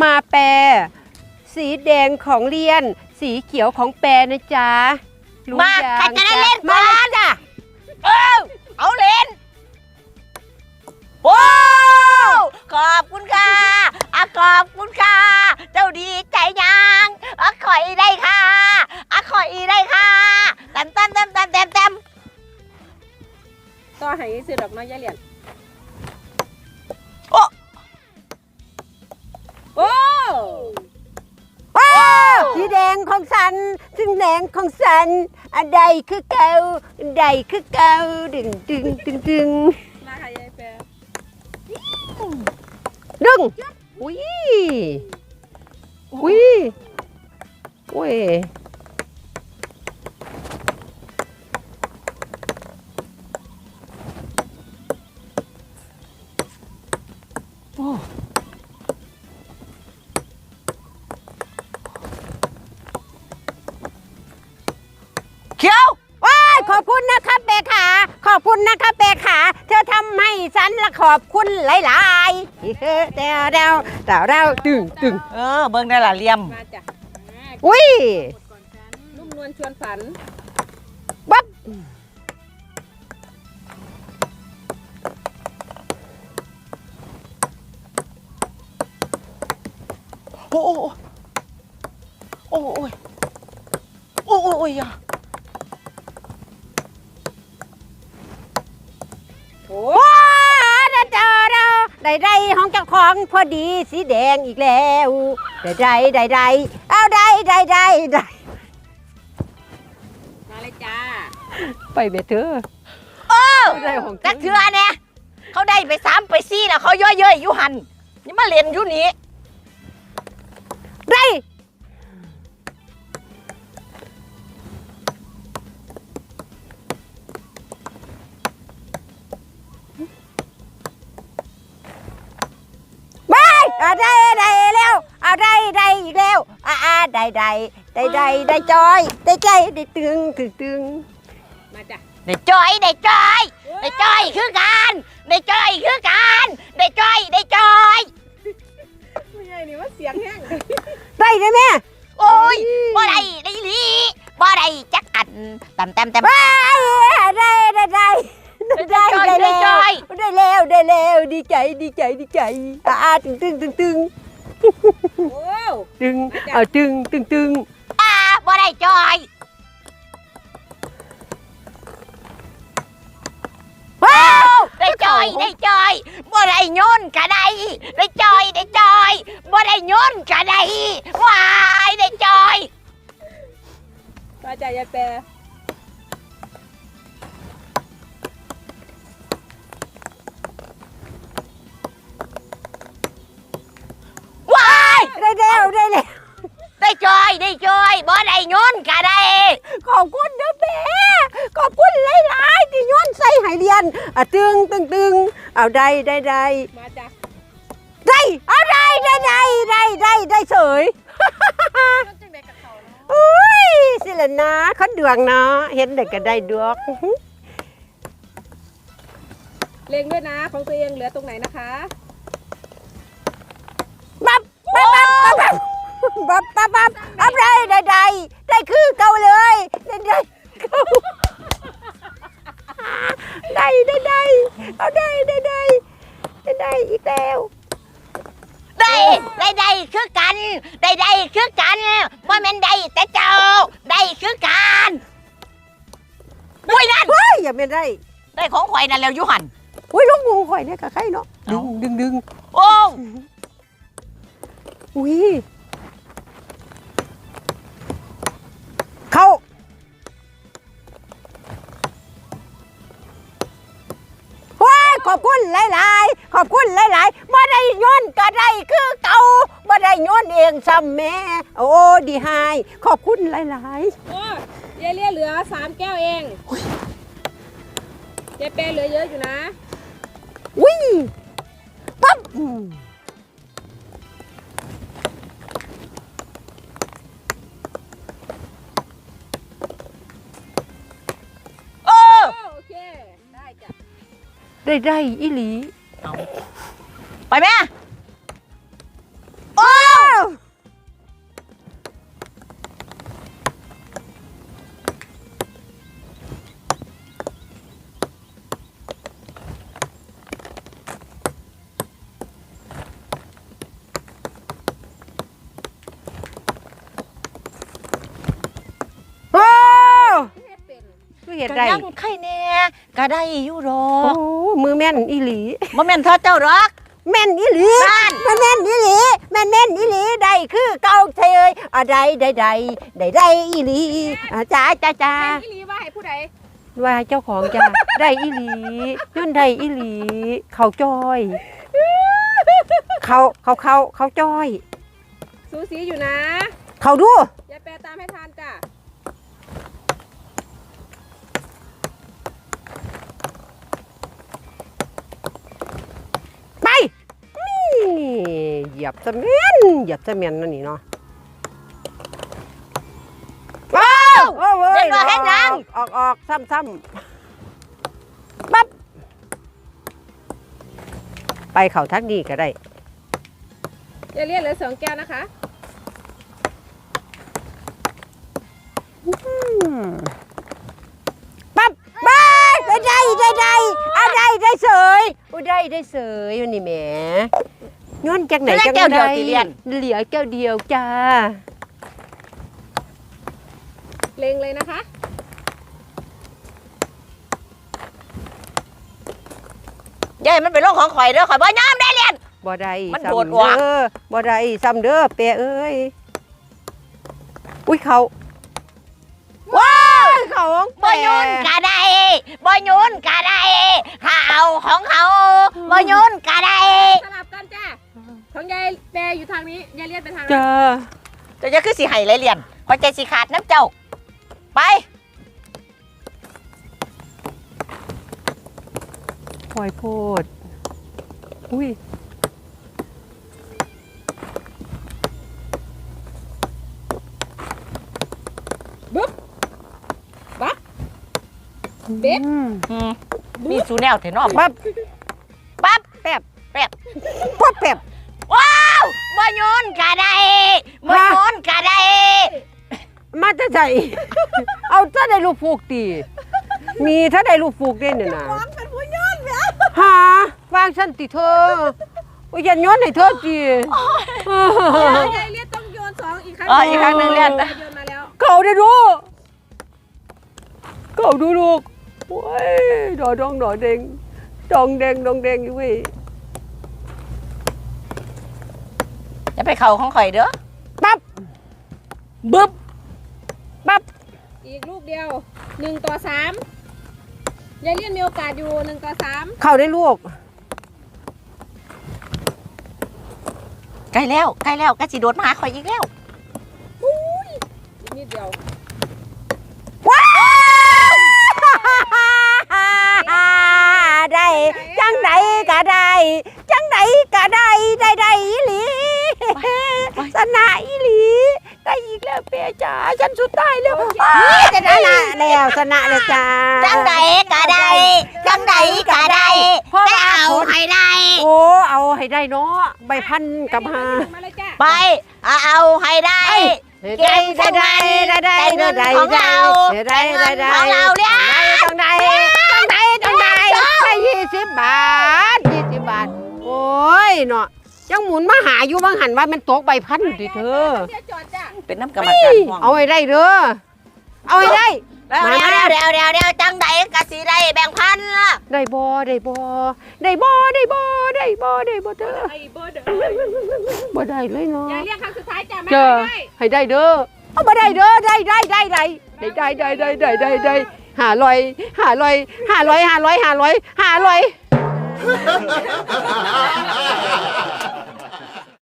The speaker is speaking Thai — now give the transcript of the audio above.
มาแปรสีแดงของเลียน สีเขียวของแปรนะจ๊ะรู้มายังใครจะได้เล่นมาก่อนเลยจ้ะเออเอาเล่นโอ้ขอบคุณค่ะอะขอบคุณค่ะ เจ้าดีใจยังอะขอยได้ค่ะอะขอยได้ค่ะเต็มเต็มเต็มเต็มเต็มเต็มต่อให้ซื้อดอกไม้ยายเหรียญ ของสันอันใดคือเก่าอันใดคือเก่าดึงดึงดึงดึงมาค่ะยายแปรดึงอุ้ยอุ้ยอุ้ย คุณนะครับเบขาเธอทำให้ฉันละขอบคุณหลายๆเฮ้เดาเดาเดาเดาตึงตึงเออเบิ่งได้ละเหลี่ยมมาจ้ะมาอุ้ยกดก่อนกันนุ่มนวลชวนฝันปั๊บโอ้โอ้โอ้โอ้ยโอ้โอ้ยอย่า โอ้ ว้าเดาเดาเดาได้ได้ห้องเจ้าของพอดีสีแดงอีกแล้วได้ได้ได้ได้เอาได้ได้ได้ได้มาเลยจ้าไปเบเธอเออได้ของกระเทือเนี่ยเขาได้ไปสามไปสี่แล้วเขาย่อยๆอยู่หันนี่มาเรียนอยู่นี่ได้ ได้ได้ได้ได้ได้จอยได้ใจได้ตึงตึงตึงมาจ้ะได้จอยได้จอยได้จอยคือกันได้จอยคือกันได้จอยได้จอยไม่ใช่นี่ว่าเสียงแห้งได้ได้ไหมโอ้ยบ่ได้ได้อีหลีบ่ได้จักอันตำแต้มแต้มว้ายได้ได้ได้ได้ได้ได้จแล้อวยได้แล้วได้แล้วดีใจดีใจดีใจอ่าอ่าตึงตึงตึงตึง โอ้ตึงเอาตึงตึงตึงอ่าบ่ได้จอยว้าวได้จอยได้จอยบ่ ได้แล้วได้แล้วได้จอยได้จอยบ่ได้โยนกะได้ ขอบคุณเด้อแม่ขอบคุณหลายๆที่ย้อนใส่ให้เรียนอะตึงตึงตึงเอาได้ได้ได้มาจ้ะได้เอาได้ได้ได้ได้ได้ได้เฉยมันจังไดกับเขาเนาะอุ้ยสิละนะเขาดวงเนาะเห็นได้ก็ได้ดวงเล็งด้วยนะ ของตัวเองเหลือตรงไหนนะคะ ปั๊บปั๊บปั๊บปั๊บปั๊บปั๊บเอาได้ได้ได้ได้คือเก่าเลยได้ได้เก่าได้ได้ได้เอาได้ได้ได้ได้ได้อีกแล้วได้ได้ได้คือกันได้ได้คือกันบ่แม่นได้แต่เจ้าได้คือกันอุ้ยนั่นเฮ้ยอย่าไม่ได้ได้ของข่อยนั่นแล้วอยู่หันอุ้ยลูกงูข่อยเนี่ยกับใครเนาะดึเอ้างดึงดึงโอ้ อุ้ยเข้า ว้ายขอบคุณหลาย ๆ ขอบคุณหลายๆบ่ได้โย้อนก็ได้คือเก่าบ่ได้โย้อนเองซ้ำแม่ โอ้ดีหายขอบคุณหลายโอ้ยายเลี่ยเหลือสามแก้วเองยายแปรเหลือเยอะอยู่นะๆอุ้ยปั๊บอืม ได้ได้อีหลี ไปแม่ ฮ็ดก็ได้ยังไข่แน่ก็ได้อยู่ดอโอ้กมือแม่นอีหลีบ่แม่นเธอเจ้าหรอกแม่นอีหลีนั่นแม่นแม่นอีหลีแม่นแม่นอีหลีได้คือเก่าเทยอะได้ได้ได้ได้ได้อีหลีอะจ้าจ้าจ้าแม่นอีหลีว่าให้ผู้ใดว่าเจ้าของจ้าได้อีหลีย้อนได้อีหลี เขาจ้อย เขาเขาเขาเขาจ้อย สูสีอยู่นะ เขาดูยายแปรตามให้ทันจ้ะ ไปนี่เห ยียบเมียนเหยียบเมียนนั่นนี่เนาะว้าวโอ้โหเล่นว่าเฮ็ดหยังออกออกซ้ำซ้ำปั๊บไปเขาทักดีก็ได้ยายเลี่ยเหลือสองแก้วนะคะ ปั๊บไปได้ได้ได้ได้อะได้ได้เสยอุ้ยได้ได้เสยวันนี้แหม ย้อนจากไหนเหลือจังแก้วเดียวได้ติเลี่ยนเหลือแก้วเดียวจ้าเล็งเลยนะคะ ยายมันเป็นโรคของข่อยเด้อข่อยบ่ยอมได้เรียนบ่ได้มันซ้ำโดดว่ะเด้อบ่ได้ซ้ำเด้อเปะเอ้ย อุ้ยเขาว้ายเขาของบ่แปะยุนก็ได้บ่ยุนก็ได้ถ้าเอาของเขาบ่ยุนก็ได้สลับกันจ้ะ ของยายแปรอยู่ทางนี้ยายเลี่ยนไปทางนั้นจ้าเจะจะคือสิให้เลยเรียนข่อยใจสิขาดน้ำเจ้า ไปปล่อยโพด อุ้ยบึ๊บบั๊บ เบ๊บอืมอืมมีสูแนวเถอะเนาะปั๊บปั๊บแป๊บแป๊บปั๊บแป๊บ ว้าวบ่ยุนก็ได้บ่ยุนก็ได้มาจะใจ เอาถ้าได้ลูกฟูกตี มีถ้าได้ลูกฟูกได้เนี่ยนะเป็นผู้ย้อนเนี่ยหาวางฉันติเธอโอ้ยอยันย้อนให้เธอจียายเลี่ยนต้องโยนสองอีกครั้งอ๋ออีกครั้งหนึ่งเรียนโยนมาแล้วเขาได้ดูเขาดูลูกโอ้ยดอดองดอเดงดองแดงดองแดงอยู่เว้ย อย่าไปเข้าของข่อยเด้อปั๊บบึ๊บปั๊บอีกลูกเดียวหนึ่งต่อสามยายเลี่ยนมีโอกาสอยู่หนึ่งต่อสามเขาได้ลูกใกล้แล้วใกล้แล้วก็สิโดดมาหาข่อยอีกแล้วอีกนิดเดียวว้าวได้จังไดก็ได้ จังไดก็ได้ได้ได้อีหลี สนะอีหลีได้อีกแล้วเปียจ๋าฉันสุดท้ายแล้วจะได้ละแล้วสนะเลยจ้าจังใดก็ได้จังใดก็ได้เพราะไปว่าเอาให้ได้โอ้เอาให้ได้เนาะใบพันกับหามาเลยจ้ะไปเอาให้ได้ได้ได้ได้ได้ได้ได้ได้ของเราได้ได้ได้ของเราเนี่ยต้องได้ต้องได้ต้องได้ให้ยี่สิบบาทยี่สิบบาทโอ้ยเนาะ ยังหมุนมาหาอยู่บางหันว่ามันตกใบพันธอเดี๋ยวจอเป็นน้ำกรรมการห่วงเอาให้ได้เด้อ เอาให้ได้เดี๋ยวเดี๋ยวเดี๋ยวเดี๋ยวจังใดก็สิได้แบ่งพันละได้บ่ได้บ่ได้บ่ได้บ่ได้บ่ได้บ่เธอไอ้เบอร์เดอบ่ได้เลยเนาะอย่าเรียกครั้งสุดท้ายจ้ะแม่เจอได้ให้ได้เด้อเอาบ่ได้เด้อได้ได้ได้ได้ได้ได้ได้ได้ได้ได้ได้หาลอยหาลอยหาลอยหาลอยหาลอยหาลอย